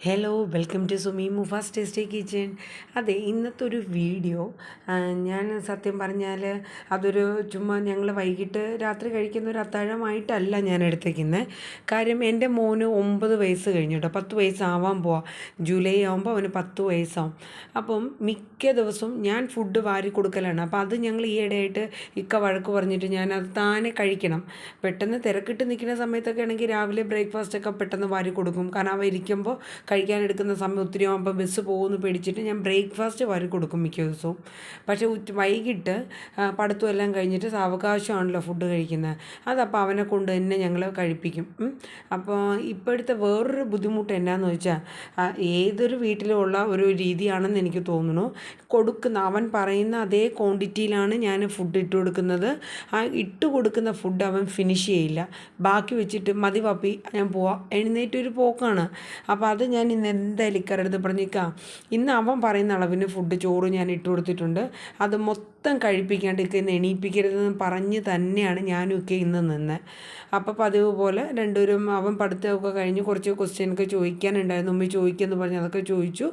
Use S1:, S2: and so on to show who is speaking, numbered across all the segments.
S1: Hello welcome to Sumi Mufas tasty kitchen അതെ ഇന്നത്തെ ഒരു വീഡിയോ ഞാൻ സത്യം പറഞ്ഞാൽ അതൊരു ചുമ്മാ ഞങ്ങൾ വൈകിട്ട് രാത്രി കഴിക്കുന്ന ഒരു അത്താഴമായിട്ടല്ല ഞാൻ എടുത്തേക്കുന്നത് കാര്യം എന്റെ മോന് ഒമ്പത് വയസ്സ് കഴിഞ്ഞു കേട്ടോ പത്ത് വയസ്സാവാൻ പോവാ. ജൂലൈ ആകുമ്പോൾ അവന് പത്ത് വയസ്സാവും. അപ്പം മിക്ക ദിവസവും ഞാൻ ഫുഡ് വാരി കൊടുക്കലാണ്. അപ്പോൾ അത് ഞങ്ങൾ ഈ ഈയിടെയായിട്ട് ഇക്ക വഴക്ക് പറഞ്ഞിട്ട് ഞാൻ അത് താനെ കഴിക്കണം. പെട്ടെന്ന് തിരക്കിട്ട് നിൽക്കുന്ന സമയത്തൊക്കെ ആണെങ്കിൽ രാവിലെ ബ്രേക്ക്ഫാസ്റ്റൊക്കെ പെട്ടെന്ന് വാരി കൊടുക്കും. കാരണം അവ ഇരിക്കുമ്പോൾ കഴിക്കാൻ എടുക്കുന്ന സമയം ഒത്തിരി ആകുമ്പോൾ ബസ് പോകുമെന്ന് പേടിച്ചിട്ട് ഞാൻ ബ്രേക്ക്ഫാസ്റ്റ് വാരി കൊടുക്കും മിക്ക ദിവസവും. പക്ഷേ വൈകിട്ട് പടത്തും എല്ലാം കഴിഞ്ഞിട്ട് സാവകാശമാണല്ലോ ഫുഡ് കഴിക്കുന്നത് അതപ്പോൾ അവനെ കൊണ്ട് തന്നെ ഞങ്ങൾ കഴിപ്പിക്കും. അപ്പോൾ ഇപ്പോഴത്തെ വേറൊരു ബുദ്ധിമുട്ട് എന്നാന്ന് വെച്ചാൽ ഏതൊരു വീട്ടിലുമുള്ള ഒരു രീതിയാണെന്ന് എനിക്ക് തോന്നുന്നു. കൊടുക്കുന്ന അവൻ പറയുന്ന അതേ ക്വാണ്ടിറ്റിയിലാണ് ഞാൻ ഫുഡ് ഇട്ട് കൊടുക്കുന്നത്. ആ ഇട്ട് കൊടുക്കുന്ന ഫുഡ് അവൻ ഫിനിഷ് ചെയ്യില്ല. ബാക്കി വെച്ചിട്ട് മതി പപ്പി ഞാൻ പോവാം. എഴുന്നേറ്റ് ഒരു പോക്കാണ്. അപ്പോൾ അത് ഞാൻ ഇന്ന് എന്തായാലും ഇക്കാരെടുത്ത് പറഞ്ഞിക്കാം ഇന്ന് അവൻ പറയുന്ന അളവിന് ഫുഡ് ചോറ് ഞാൻ ഇട്ട് കൊടുത്തിട്ടുണ്ട്. അത് മൊത്തം കഴിപ്പിക്കാണ്ട് ഇക്ക ഇന്ന് എണീപ്പിക്കരുതെന്ന് പറഞ്ഞ് തന്നെയാണ് ഞാനും ഒക്കെ ഇന്ന് നിന്ന്. അപ്പോൾ പതിവ് പോലെ രണ്ടുപേരും അവൻ പഠിത്തമൊക്കെ കഴിഞ്ഞ് കുറച്ച് ക്വസ്റ്റ്യനൊക്കെ ചോദിക്കാനുണ്ടായിരുന്നു. ഉമ്മി ചോദിക്കുമെന്ന് പറഞ്ഞ് അതൊക്കെ ചോദിച്ചു.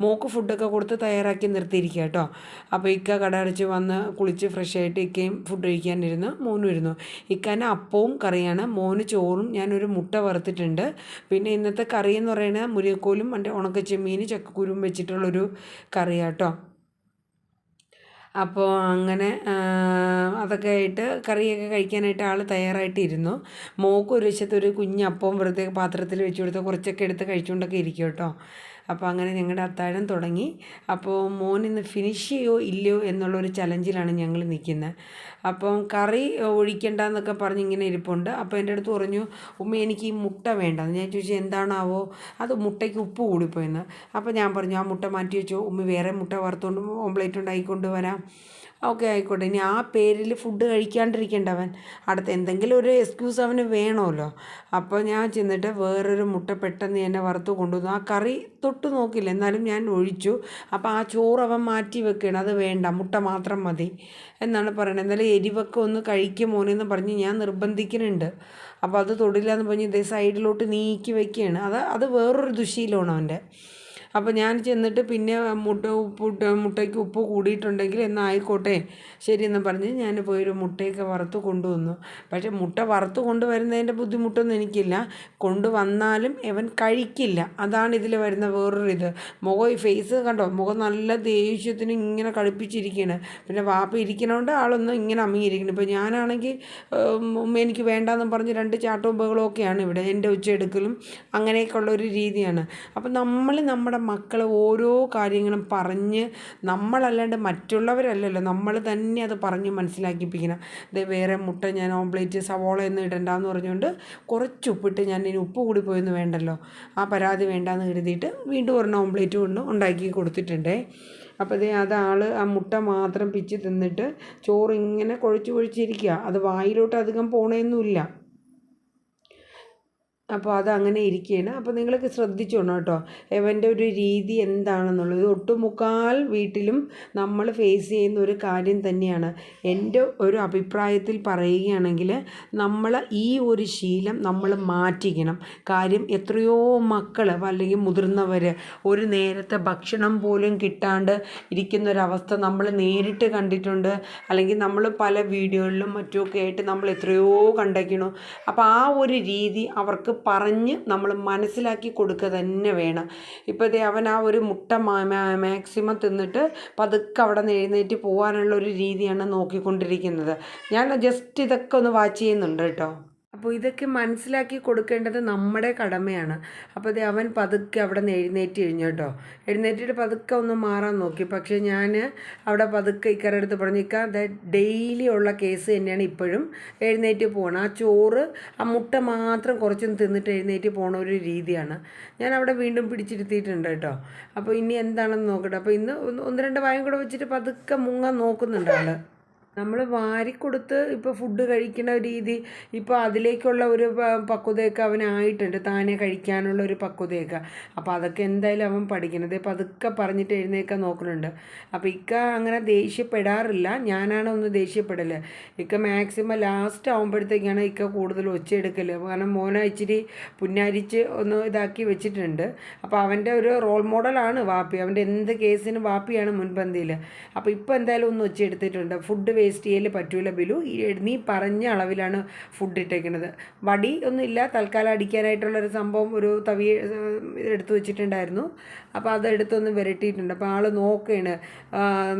S1: മോക്ക് ഫുഡൊക്കെ കൊടുത്ത് തയ്യാറാക്കി നിർത്തിയിരിക്കുക കേട്ടോ. അപ്പോൾ ഇക്ക കട അടച്ച് വന്ന് കുളിച്ച് ഫ്രഷ് ആയിട്ട് ഇക്കയും ഫുഡ് കഴിക്കാനിരുന്നു. മോനും ഇരുന്നു. ഇക്കാന്റെ അപ്പവും കറിയാണ്. മോന് ചോറും ഞാനൊരു മുട്ട വറുത്തിട്ടുണ്ട്. പിന്നെ ഇന്നത്തെ കറി എന്ന് പറയുന്നത് മുരിയക്കോലും മറ്റേ ഉണക്കച്ചെമ്മീൻ ചക്കക്കുരും വെച്ചിട്ടുള്ളൊരു കറിയാട്ടോ അപ്പോൾ അങ്ങനെ അതൊക്കെ ആയിട്ട് കറിയൊക്കെ കഴിക്കാനായിട്ട് ആൾ തയ്യാറായിട്ടിരുന്നു. മോക്ക് ഒരു വശത്തൊരു കുഞ്ഞപ്പവും വെറുതെ പാത്രത്തിൽ വെച്ച് കൊടുത്ത് കുറച്ചൊക്കെ എടുത്ത് കഴിച്ചുകൊണ്ടൊക്കെ ഇരിക്കും കേട്ടോ. അപ്പോൾ അങ്ങനെ ഞങ്ങളുടെ അത്താഴം തുടങ്ങി. അപ്പോൾ മോൻ ഇന്ന് ഫിനിഷ് ചെയ്യോ ഇല്ലയോ എന്നുള്ളൊരു ചലഞ്ചിലാണ് ഞങ്ങൾ നിൽക്കുന്നത്. അപ്പം കറി ഒഴിക്കണ്ടെന്നൊക്കെ പറഞ്ഞ് ഇങ്ങനെ ഇരിപ്പുണ്ട്. അപ്പോൾ എന്റെ അടുത്ത് പറഞ്ഞു ഉമ്മ എനിക്ക് ഈ മുട്ട വേണ്ട. ഞാൻ ചോദിച്ചു എന്താണാവോ? അത് മുട്ടയ്ക്ക് ഉപ്പ് കൂടിപ്പോയെന്ന്. അപ്പോൾ ഞാൻ പറഞ്ഞു ആ മുട്ട മാറ്റി വെച്ചോ. ഉമ്മ വേറെ മുട്ട വറുത്തുകൊണ്ട് ഓംപ്ലേറ്റ് ഉണ്ടാക്കിക്കൊണ്ട് വരാം. ഓക്കെ ആയിക്കോട്ടെ. ഇനി ആ പേരിൽ ഫുഡ് കഴിക്കാണ്ടിരിക്കേണ്ട അവൻ അടുത്ത എന്തെങ്കിലും ഒരു എക്സ്ക്യൂസ് അവന് വേണമല്ലോ. അപ്പോൾ ഞാൻ ചെന്നിട്ട് വേറൊരു മുട്ട പെട്ടെന്ന് എന്നെ വറുത്ത് കൊണ്ടുവന്നു. ആ കറി തൊട്ട് നോക്കില്ല. എന്നാലും ഞാൻ ഒഴിച്ചു. അപ്പോൾ ആ ചോറ് അവൻ മാറ്റി വെക്കുകയാണ്. അത് വേണ്ട. മുട്ട മാത്രം മതി എന്നാണ് പറയുന്നത് എന്നാലും എരിവൊക്കെ ഒന്ന് കഴിക്കും മോനെന്ന് പറഞ്ഞ് ഞാൻ നിർബന്ധിക്കുന്നുണ്ട്. അപ്പോൾ അത് തൊടില്ല എന്ന് പറഞ്ഞ് ഇതേ സൈഡിലോട്ട് നീക്കി വെക്കുകയാണ്. അത് അത് വേറൊരു ദുശീലമാണ് അവന്റെ. അപ്പോൾ ഞാൻ ചെന്നിട്ട് പിന്നെ മുട്ട ഉപ്പ് മുട്ടയ്ക്ക് ഉപ്പ് കൂടിയിട്ടുണ്ടെങ്കിൽ എന്നായിക്കോട്ടെ ശരിയെന്ന് പറഞ്ഞ് ഞാൻ പോയൊരു മുട്ടയൊക്കെ വറുത്ത് കൊണ്ടുവന്നു. പക്ഷേ മുട്ട വറുത്ത് കൊണ്ടുവരുന്നതിന്റെ ബുദ്ധിമുട്ടൊന്നും എനിക്കില്ല. കൊണ്ടുവന്നാലും ഇവൻ കഴിക്കില്ല. അതാണ് ഇതിൽ വരുന്ന വേറൊരു ഇത് മുഖം ഈ ഫേസ് കണ്ടോ? മുഖം നല്ല ദേഷ്യത്തിന് ഇങ്ങനെ കളിപ്പിച്ചിരിക്കുകയാണ് പിന്നെ വാപ്പ ഇരിക്കണോണ്ട് ആളൊന്നും ഇങ്ങനെ അമ്മിയിരിക്കുന്നു ഇപ്പോൾ ഞാനാണെങ്കിൽ എനിക്ക് വേണ്ടാന്ന് പറഞ്ഞ് രണ്ട് ചാട്ടുമ്പകളൊക്കെയാണ് ഇവിടെ. എന്റെ ഉച്ചയെടുക്കലും അങ്ങനെയൊക്കെയുള്ള ഒരു രീതിയാണ്. അപ്പം നമ്മൾ നമ്മുടെ മക്കളെ ഓരോ കാര്യങ്ങളും പറഞ്ഞ് നമ്മളല്ലാണ്ട് മറ്റുള്ളവരല്ലല്ലോ. നമ്മൾ തന്നെ അത് പറഞ്ഞ് മനസ്സിലാക്കിപ്പിക്കണം. ഇത് വേറെ മുട്ട ഞാൻ ഓംപ്ലേറ്റ് സവോള ഒന്നും ഇടണ്ടെന്ന് പറഞ്ഞുകൊണ്ട് കുറച്ച് ഉപ്പിട്ട് ഞാൻ ഇനി ഉപ്പ് കൂടി പോയെന്ന് വേണ്ടല്ലോ. ആ പരാതി വേണ്ടാന്ന് കരുതിയിട്ട് വീണ്ടും ഒരെണ്ണം ഓംപ്ലേറ്റ് കൊണ്ട് ഉണ്ടാക്കി കൊടുത്തിട്ടുണ്ടേ. അപ്പോൾ ഇതേ അത് ആൾ ആ മുട്ട മാത്രം പിച്ച് തിന്നിട്ട് ചോറ് ഇങ്ങനെ കുഴച്ച് കുഴച്ചിരിക്കുക അത് വായിലോട്ട് അധികം പോണേന്നുമില്ല. അപ്പോൾ അതങ്ങനെ ഇരിക്കുകയാണ് അപ്പോൾ നിങ്ങൾക്ക് ശ്രദ്ധിച്ചോണം കേട്ടോ. എവന്റെ ഒരു രീതി എന്താണെന്നുള്ളത്. ഒട്ടുമുക്കാൽ വീട്ടിലും നമ്മൾ ഫേസ് ചെയ്യുന്ന ഒരു കാര്യം തന്നെയാണ്. എന്റെ ഒരു അഭിപ്രായത്തിൽ പറയുകയാണെങ്കിൽ നമ്മൾ ഈ ഒരു ശീലം നമ്മൾ മാറ്റിക്കണം. കാര്യം എത്രയോ മക്കൾ അല്ലെങ്കിൽ മുതിർന്നവർ ഒരു നേരത്തെ ഭക്ഷണം പോലും കിട്ടാണ്ട് ഇരിക്കുന്നൊരവസ്ഥ നമ്മൾ നേരിട്ട് കണ്ടിട്ടുണ്ട്. അല്ലെങ്കിൽ നമ്മൾ പല വീഡിയോകളിലും മറ്റുമൊക്കെ ആയിട്ട് നമ്മൾ എത്രയോ കണ്ടേക്കണു. അപ്പോൾ ആ ഒരു രീതി അവർക്ക് പറഞ്ഞ് നമ്മൾ മനസ്സിലാക്കി കൊടുക്കുക തന്നെ വേണം. ഇപ്പോൾ ദേ അവൻ ആ ഒരു മുട്ട മാക്സിമം തിന്നിട്ട് പതുക്കെ അവിടെ നിന്ന് എഴുന്നേറ്റ് പോകാനുള്ള ഒരു രീതിയാണ് നോക്കിക്കൊണ്ടിരിക്കുന്നത്. ഞാൻ ജസ്റ്റ് ഇതൊക്കെ ഒന്ന് വാച്ച് ചെയ്യുന്നുണ്ട് കേട്ടോ. അപ്പോൾ ഇതൊക്കെ മനസ്സിലാക്കി കൊടുക്കേണ്ടത് നമ്മുടെ കടമയാണ്. അപ്പോൾ അവൻ പതുക്കെ അവിടെ നിന്ന് എഴുന്നേറ്റ് കഴിഞ്ഞു കേട്ടോ. എഴുന്നേറ്റിട്ട് പതുക്കെ ഒന്ന് മാറാൻ നോക്കി. പക്ഷേ ഞാൻ അവിടെ പതുക്കെ ഇക്കരെ അടുത്ത് പറഞ്ഞു ഇക്ക ഡെയിലി ഉള്ള കേസ് തന്നെയാണ് ഇപ്പോഴും എഴുന്നേറ്റ് പോകണം ആ ചോറ് ആ മുട്ട മാത്രം കുറച്ചൊന്ന് തിന്നിട്ട് എഴുന്നേറ്റ് പോണ ഒരു രീതിയാണ്. ഞാൻ അവിടെ വീണ്ടും പിടിച്ചിരുത്തിയിട്ടുണ്ട് കേട്ടോ. അപ്പോൾ ഇനി എന്താണെന്ന് നോക്കട്ടെ. അപ്പോൾ ഇന്ന് ഒന്ന് രണ്ട് വായും കൂടെ വെച്ചിട്ട് പതുക്കെ മുങ്ങാൻ നോക്കുന്നുണ്ട് നമ്മൾ വാരിക്കൊടുത്ത് ഇപ്പോൾ ഫുഡ് കഴിക്കുന്ന രീതി ഇപ്പോൾ അതിലേക്കുള്ള ഒരു പക്വതയൊക്കെ അവനായിട്ടുണ്ട്. താനെ കഴിക്കാനുള്ള ഒരു പക്വതയൊക്കെ. അപ്പോൾ അതൊക്കെ എന്തായാലും അവൻ പഠിക്കുന്നത്. ഇപ്പോൾ അതൊക്കെ പറഞ്ഞിട്ട് എഴുന്നേക്കാൻ നോക്കുന്നുണ്ട് അപ്പോൾ ഇക്ക അങ്ങനെ ദേഷ്യപ്പെടാറില്ല. ഞാനാണ് ഒന്ന് ദേഷ്യപ്പെടൽ ഇക്ക മാക്സിമം ലാസ്റ്റ് ആകുമ്പോഴത്തേക്കാണ് ഇക്ക കൂടുതൽ ഒച്ചയെടുക്കൽ കാരണം മോനെ ഇച്ചിരി പുന്നാരിച്ച് ഒന്ന് ഇതാക്കി വെച്ചിട്ടുണ്ട്. അപ്പോൾ അവന്റെ ഒരു റോൾ മോഡലാണ് വാപ്പി. അവന്റെ എന്ത് കേസിനും വാപ്പിയാണ് മുൻപന്തിയിൽ അപ്പോൾ ഇപ്പോൾ എന്തായാലും ഒന്ന് ഒച്ചയെടുത്തിട്ടുണ്ട്. ഫുഡ് വേസ്റ്റ് ചെയ്യൽ പറ്റൂല ബിലു. നീ പറഞ്ഞ അളവിലാണ് ഫുഡ് ഇട്ടേക്കുന്നത് വടി ഒന്നുമില്ല. തൽക്കാലം അടിക്കാനായിട്ടുള്ളൊരു സംഭവം ഒരു തവി എടുത്തു വെച്ചിട്ടുണ്ടായിരുന്നു. അപ്പോൾ അതെടുത്തൊന്ന് വരട്ടിയിട്ടുണ്ട്. അപ്പോൾ ആൾ നോക്കുകയാണ്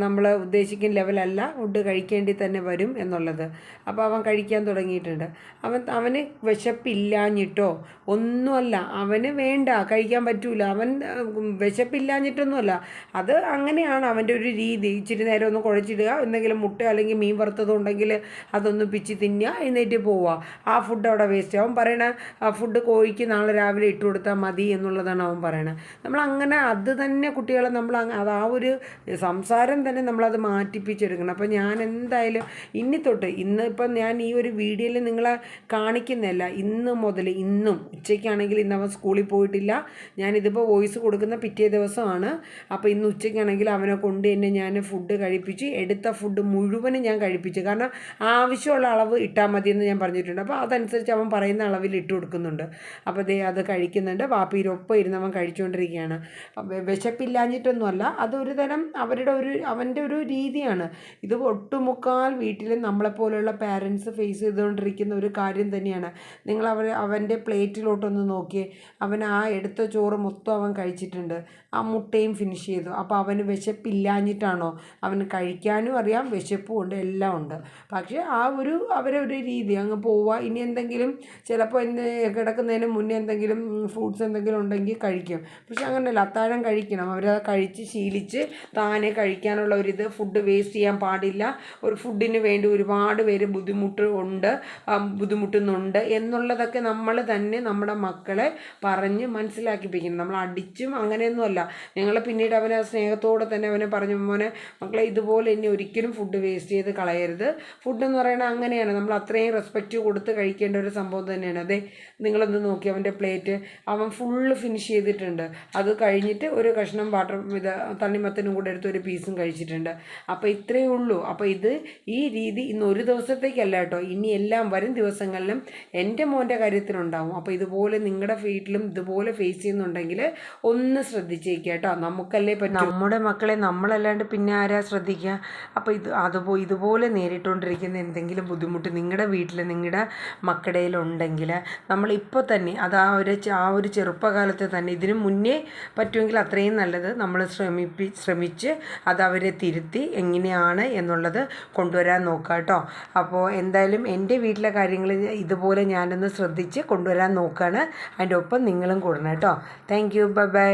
S1: നമ്മൾ ഉദ്ദേശിക്കുന്ന ലെവലല്ല ഫുഡ് കഴിക്കേണ്ടി തന്നെ വരും എന്നുള്ളത്. അപ്പോൾ അവൻ കഴിക്കാൻ തുടങ്ങിയിട്ടുണ്ട്. അവൻ അവന് വിശപ്പില്ലാഞ്ഞിട്ടോ ഒന്നുമല്ല. അവന് വേണ്ട കഴിക്കാൻ പറ്റൂല. അവൻ വിശപ്പില്ലാഞ്ഞിട്ടൊന്നുമല്ല. അത് അങ്ങനെയാണ് അവന്റെ ഒരു രീതി. ഇച്ചിരി നേരം ഒന്ന് കുഴച്ചിടുക എന്തെങ്കിലും മുട്ട അല്ലെങ്കിൽ മീൻ വറുത്തതുണ്ടെങ്കിൽ അതൊന്ന് പിച്ച് തിന്നുക എന്നിട്ട് പോവുക. ആ ഫുഡ് അവിടെ വേസ്റ്റ് അവൻ പറയണ ആ ഫുഡ് കോഴിക്ക് നാളെ രാവിലെ ഇട്ട് കൊടുത്താൽ മതി എന്നുള്ളതാണ് അവൻ പറയണത്. നമ്മൾ അങ്ങനെ അത് തന്നെ കുട്ടികളെ നമ്മൾ അത് ആ ഒരു സംസാരം തന്നെ നമ്മളത് മാറ്റിപ്പിച്ചെടുക്കണം. അപ്പോൾ ഞാൻ എന്തായാലും ഇനി തൊട്ട് ഇന്ന് ഇപ്പം ഞാൻ ഈ ഒരു വീഡിയോയിൽ നിങ്ങളെ കാണിക്കുന്നില്ല ഇന്ന് മുതൽ ഇന്നും ഉച്ചയ്ക്കാണെങ്കിൽ ഇന്ന് അവൻ സ്കൂളിൽ പോയിട്ടില്ല. ഞാനിതിപ്പോൾ വോയിസ് കൊടുക്കുന്ന പിറ്റേ ദിവസമാണ്. അപ്പോൾ ഇന്ന് ഉച്ചയ്ക്കാണെങ്കിൽ അവനെ കൊണ്ട് തന്നെ ഞാൻ ഫുഡ് കഴിപ്പിച്ച് എടുത്ത ഫുഡ് മുഴുവനും ഞാൻ കഴിപ്പിച്ചു. കാരണം ആവശ്യമുള്ള അളവ് ഇട്ടാൽ മതി എന്ന് ഞാൻ പറഞ്ഞിട്ടുണ്ട്. അപ്പോൾ അതനുസരിച്ച് അവൻ പറയുന്ന അളവിൽ ഇട്ട് കൊടുക്കുന്നുണ്ട്. അപ്പോൾ ദേ അത് കഴിക്കുന്നുണ്ട്. വാപ്പിയിലൊപ്പം ഇരുന്ന് അവൻ കഴിച്ചുകൊണ്ടിരിക്കുകയാണ് വിശപ്പില്ലാഞ്ഞിട്ടൊന്നുമല്ല. അതൊരു തരം അവരുടെ ഒരു അവന്റെ ഒരു രീതിയാണ്. ഇത് ഒട്ടുമുക്കാൽ വീട്ടിൽ നമ്മളെപ്പോലെയുള്ള പാരൻസ് ഫേസ് ചെയ്തുകൊണ്ടിരിക്കുന്ന ഒരു കാര്യം തന്നെയാണ്. നിങ്ങൾ അവർ അവന്റെ പ്ലേറ്റിലോട്ടൊന്ന് നോക്കിയേ. അവൻ ആ എടുത്ത ചോറ് മൊത്തം അവൻ കഴിച്ചിട്ടുണ്ട്. ആ മുട്ടയും ഫിനിഷ് ചെയ്തു. അപ്പോൾ അവന് വിശപ്പില്ലാഞ്ഞിട്ടാണോ? അവന് കഴിക്കാനും അറിയാം വിശപ്പും ഉണ്ട് എല്ലാം ഉണ്ട്. പക്ഷേ ആ ഒരു അവരെ ഒരു രീതി അങ്ങ് പോവുക. ഇനി എന്തെങ്കിലും ചിലപ്പോൾ എന്ത് കിടക്കുന്നതിന് മുന്നേ എന്തെങ്കിലും ഫ്രൂട്ട്സ് എന്തെങ്കിലും ഉണ്ടെങ്കിൽ കഴിക്കും. പക്ഷെ അങ്ങനെയല്ല. അത്താഴം കഴിക്കണം. അവരത് കഴിച്ച് ശീലിച്ച് താനെ കഴിക്കാനുള്ള ഒരിത് ഫുഡ് വേസ്റ്റ് ചെയ്യാൻ പാടില്ല. ഒരു ഫുഡിന് വേണ്ടി ഒരുപാട് പേര് ബുദ്ധിമുട്ട് ഉണ്ട്. ബുദ്ധിമുട്ടുന്നുണ്ട്. എന്നുള്ളതൊക്കെ നമ്മൾ തന്നെ നമ്മുടെ മക്കളെ പറഞ്ഞ് മനസ്സിലാക്കിപ്പിക്കണം. നമ്മൾ അടിച്ചും അങ്ങനെയൊന്നുമല്ല ഞങ്ങൾ പിന്നീട് അവനെ സ്നേഹത്തോടെ തന്നെ അവനെ പറഞ്ഞു മോനെ മക്കളെ ഇതുപോലെ ഇനി ഒരിക്കലും ഫുഡ് വേസ്റ്റ് ചെയ്ത് കളയരുത്. ഫുഡ് എന്ന് പറയുന്നത് അങ്ങനെയാണ്. നമ്മൾ അത്രയും റെസ്പെക്റ്റ് കൊടുത്ത് കഴിക്കേണ്ട ഒരു സംഭവം തന്നെയാണ്. അതെ നിങ്ങളൊന്ന് നോക്കി? അവന്റെ പ്ലേറ്റ് അവൻ ഫുള്ള് ഫിനിഷ് ചെയ്തിട്ടുണ്ട്. അത് കഴിഞ്ഞിട്ട് ഒരു കഷ്ണം വാട്ടർ ഇത് തണ്ണിമത്തനും കൂടെ എടുത്ത് ഒരു പീസും കഴിച്ചിട്ടുണ്ട്. അപ്പോൾ ഇത്രയേ ഉള്ളൂ. അപ്പോൾ ഇത് ഈ രീതി ഇന്ന് ഒരു ദിവസത്തേക്കല്ല കേട്ടോ. ഇനി എല്ലാം വരും ദിവസങ്ങളിലും എന്റെ മോന്റെ കാര്യത്തിലുണ്ടാവും. അപ്പോൾ ഇതുപോലെ നിങ്ങളുടെ വീട്ടിലും ഇതുപോലെ ഫേസ് ചെയ്യുന്നുണ്ടെങ്കിൽ ഒന്ന് ശ്രദ്ധിച്ചേക്കുക കേട്ടോ. നമുക്കല്ലേ പറ്റും. നമ്മുടെ മക്കളെ നമ്മളല്ലാണ്ട് പിന്നെ ആരാ ശ്രദ്ധിക്കുക അപ്പോൾ ഇത് അതുപോ ഇതുപോലെ നേരിട്ടുകൊണ്ടിരിക്കുന്ന എന്തെങ്കിലും ബുദ്ധിമുട്ട് നിങ്ങളുടെ വീട്ടിൽ നിങ്ങളുടെ മക്കടയിലുണ്ടെങ്കിൽ നമ്മളിപ്പോൾ തന്നെ അത് ആ ഒരു ആ ഒരു ചെറുപ്പകാലത്ത് തന്നെ ഇതിനു മുന്നേ പറ്റുമെങ്കിൽ അത്രയും നല്ലത്. നമ്മൾ ശ്രമിപ്പി ശ്രമിച്ച് അത് അവരെ തിരുത്തി എങ്ങനെയാണ് എന്നുള്ളത് കൊണ്ടുവരാൻ നോക്കുക കേട്ടോ. അപ്പോൾ എന്തായാലും എന്റെ വീട്ടിലെ കാര്യങ്ങൾ ഇതുപോലെ ഞാനൊന്ന് ശ്രദ്ധിച്ച് കൊണ്ടുവരാൻ നോക്കുകയാണ്. അതിന്റെ ഒപ്പം നിങ്ങളും കൂടണം കേട്ടോ. Thank you bye bye